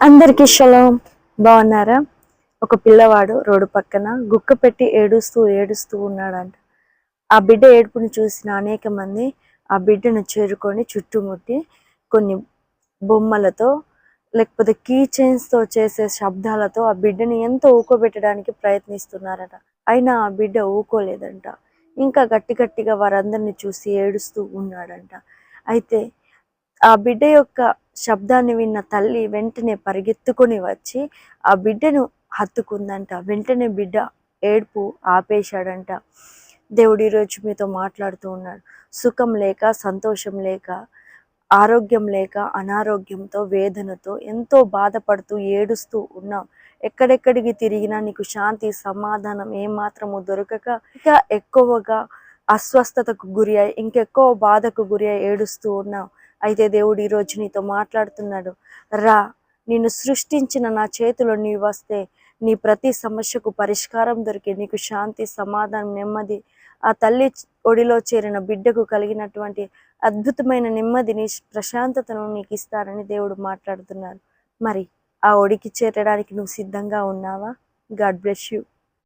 అందరికీ షలోం. బాగున్నారా? ఒక పిల్లవాడు రోడ్డు పక్కన గుక్క పెట్టి ఏడుస్తూ ఏడుస్తూ ఉన్నాడంట. ఆ బిడ్డ ఏడుపుని చూసిన అనేక మంది ఆ బిడ్డను చేరుకొని చుట్టుముట్టి కొన్ని బొమ్మలతో లేకపోతే కీ తో చేసే శబ్దాలతో ఆ బిడ్డని ఎంతో ఊకోబెట్టడానికి ప్రయత్నిస్తున్నారట. అయినా ఆ బిడ్డ ఊకోలేదంట. ఇంకా గట్టి గట్టిగా వారందరిని చూసి ఏడుస్తూ ఉన్నాడంట. అయితే ఆ బిడ్డ యొక్క శబ్దాన్ని విన్న తల్లి వెంటనే పరిగెత్తుకొని వచ్చి ఆ బిడ్డను హత్తుకుందంట. వెంటనే బిడ్డ ఏడుపు ఆపేశాడంట. దేవుడు ఈరోజు మీతో మాట్లాడుతూ ఉన్నాడు. సుఖం లేక సంతోషం లేక ఆరోగ్యం లేక అనారోగ్యంతో వేదనతో ఎంతో బాధపడుతూ ఏడుస్తూ ఉన్నాం. ఎక్కడెక్కడికి తిరిగినా నీకు శాంతి సమాధానం ఏమాత్రము దొరకక ఇంకా ఎక్కువగా అస్వస్థతకు గురి అయి ఇంకెక్కువ బాధకు గురి అయి ఏడుస్తూ ఉన్నావు అయితే దేవుడు ఈరోజు నీతో మాట్లాడుతున్నాడు. రా నిన్ను సృష్టించిన నా చేతిలో నీ వస్తే నీ ప్రతి సమస్యకు పరిష్కారం దొరికి నీకు శాంతి సమాధానం నెమ్మది ఆ తల్లి ఒడిలో చేరిన బిడ్డకు కలిగినటువంటి అద్భుతమైన నెమ్మదిని ప్రశాంతతను నీకు ఇస్తానని దేవుడు మాట్లాడుతున్నారు మరి ఆ ఒడికి చేరడానికి నువ్వు సిద్ధంగా ఉన్నావా? God bless you.